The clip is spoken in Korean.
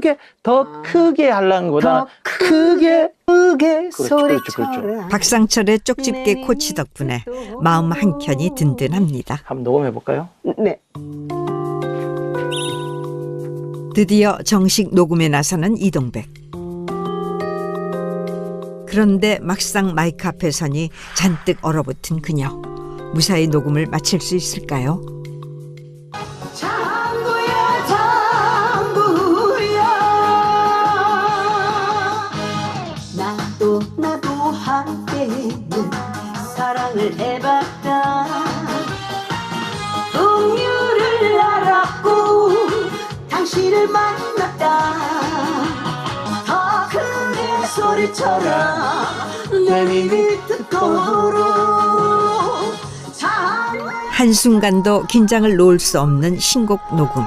크게 더 아. 크게 하려는 더 크게 크게 그렇죠, 그렇죠, 그렇죠. 소리쳐라 박상철의 쪽집게 코치 덕분에 마음 한켠이 든든합니다. 한번 녹음해 볼까요? 네. 드디어 정식 녹음에 나서는 이동백. 그런데 막상 마이크 앞에 서니 잔뜩 얼어붙은 그녀. 무사히 녹음을 마칠 수 있을까요? 나도 나도 한때는 사랑을 해봤다. 음유를 알았고 당신을 만났다. 더 크게 소리쳐라. 내 耳듣도록 장구야 한순간도 긴장을 놓을 수 없는 신곡 녹음.